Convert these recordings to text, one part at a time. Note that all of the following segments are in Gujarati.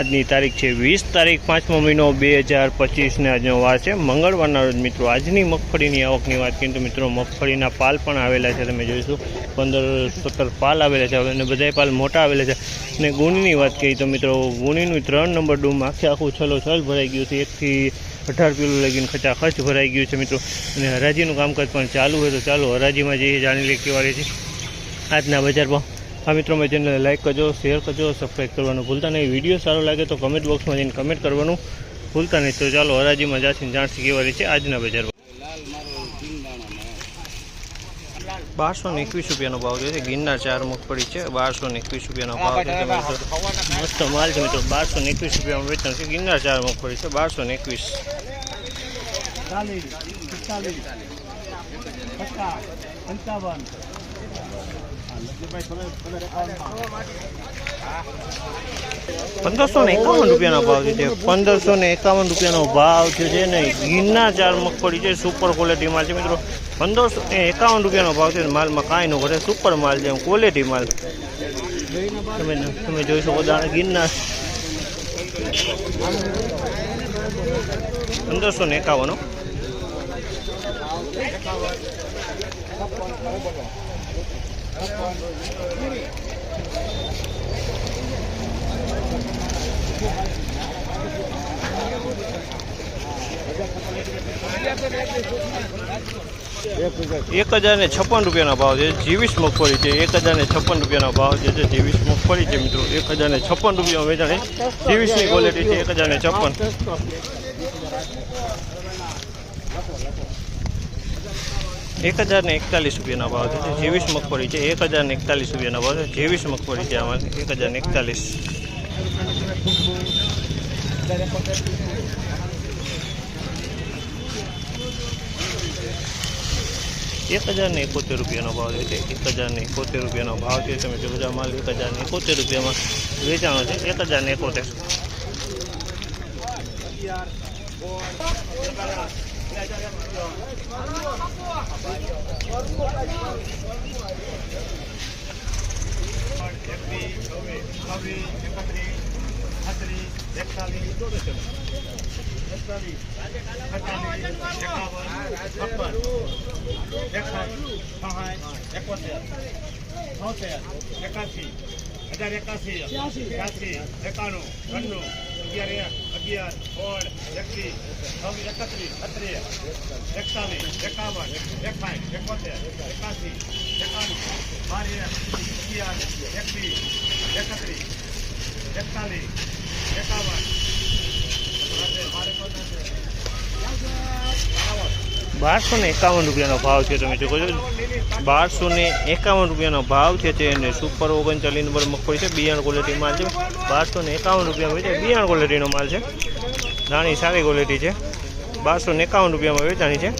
આજની તારીખ છે વીસ તારીખ, પાંચમો મહિનો બે હજાર પચીસને આજનો વાર છે. મંગળવારના રોજ મિત્રો, આજની મગફળીની આવકની વાત કરીએ તો મિત્રો, મગફળીના પાલ પણ આવેલા છે, તમે જોઈશું પંદર, સત્તર પાલ આવેલા છે અને બધાય પાલ મોટા આવેલા છે. અને ગુણીની વાત કરીએ તો મિત્રો, ગુણીનું ત્રણ નંબર ડૂમ આખે આખું છલો છલ ભરાઈ ગયું છે. એકથી અઢાર કિલો લગીને ખચાખચ ભરાઈ ગયું છે મિત્રો. અને હરાજીનું કામકાજ પણ ચાલુ હોય તો ચાલો હરાજીમાં જઈએ, જાણી લઈએ કેવા રહે છે. આજના બજારમાં આ મિત્રો, મારી ચેનલને લાઇક કરજો શેર કરજો સબસ્ક્રાઈબ કરવાનું ભૂલતા નહીં. વીડિયો સારો લાગે તો કમેન્ટ બોક્સમાં જઈને કમેન્ટ કરવાનું ભૂલતા નહીં. તો ચાલો હરાજીમાં જાસીને જાણસી કેવા રહે છે આજના બજારમાં બારસો ને એકવીસ રૂપિયાનો ભાવ છે. ગિરનાર ચાર મગફળી છે. બારસો ને એકવીસ રૂપિયાનો ભાવ છે. મસ્ત માલ છે મિત્રો. બારસો ને એકવીસ રૂપિયામાં વેચાણ છે. ગિરનાર ચાર મગફળી છે. બારસો ને એકવીસ. ચાલીસ પચાસ, પંચાવન પંદરસો ને એકાવન રૂપિયાનો ભાવ છે પંદરસો ને એકાવન રૂપિયાનો ભાવ થયો છે ને ગીરના ચાર મગફળી છે સુપર ક્વોલિટી માલ છે. મિત્રો, પંદરસો ને એકાવન રૂપિયાનો ભાવ છે માલમાં કાંઈ ન ઘટે સુપર માલ છે ક્વોલિટી માલ તમે તમે જોઈ શકો દાણે ગીરના પંદરસો ને એકાવન. એક હજાર ને છપ્પન રૂપિયાનો ભાવ છે. જીવીસ મગફળી છે. એક હજાર ને છપ્પન રૂપિયાનો ભાવ જે છે જીવીસ મગફળી છે મિત્રો. એક હજાર ને છપ્પન રૂપિયા વેચાણ જીવીસની ક્વોલિટી છે એક હજાર ને છપ્પન. એક હજાર ને એકતાલીસ રૂપિયાના ભાવ છે. જેવીસ મગફળી છે એક હજાર ને એકતાલીસ રૂપિયાના ભાવ છે. જેવીસ મગફળી છે આમાં એક હજાર ને એકતાલીસ. એક હજાર ને એકોતેર રૂપિયાનો ભાવ છે. એક હજાર ને એકોતેર રૂપિયાનો ભાવ છે. તમે જો બધા માલ એક હજાર ને એકોતેર રૂપિયામાં વેચાણો છે. એક હજાર ને એકોતેર. એકાસી હજાર એકાસી છ્યાસી એકાણું ત્રણું અગિયાર એક અગિયાર સોળ એકવીસ છવ્વીસ એકત્રીસ બત્રીસ એકતાલીસ એકાવન એકાઠ એકોતેર એકાસી એકાણું બાર એક અગિયાર એકવીસ એકત્રીસ એકતાલીસ એકાવન બારસો ને એકાવન રૂપિયાનો ભાવ છે, તમે જોકો છો. બારસો ને એકાવન રૂપિયાનો ભાવ છે તે અને સુપર ઓગણચાલીસ નંબર મગફળી છે બિયાણ ક્વોલિટી માલ છે. બારસો ને એકાવન રૂપિયામાં વેચાય. બિયાણ ક્વોલિટીનો માલ છે. નાની સારી ક્વોલિટી છે. બારસો ને એકાવન રૂપિયામાં વેચાણી છે.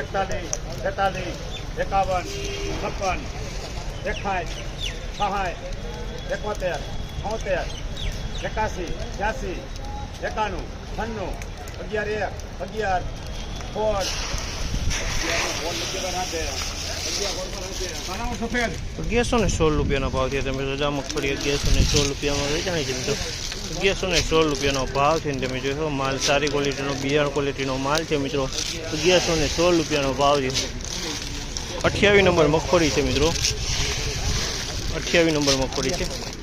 એકતાલીસ તેતાલીસ એકાવન, છપ્પન. એકાઠ સહાય એકોતેર છોતેર એકાસી છ્યાસી એકાણું છન્નું અગિયાર એક અગિયાર સફેદ અગિયારસો ને સોળ રૂપિયાનો ભાવ છે તમે રજા મગફળી અગિયારસો ને સોળ રૂપિયામાં વેચાણી છે મિત્રો અગિયારસો ને સોળ રૂપિયાનો ભાવ છે તમે જોશો માલ સારી ક્વોલિટીનો બિયારણ ક્વોલિટીનો માલ છે મિત્રો અગિયારસો ને સોળ રૂપિયાનો ભાવ છે અઠ્યાવીસ નંબર મગફળી છે મિત્રો. અઠ્યાવીસ નંબર મગફળી છે.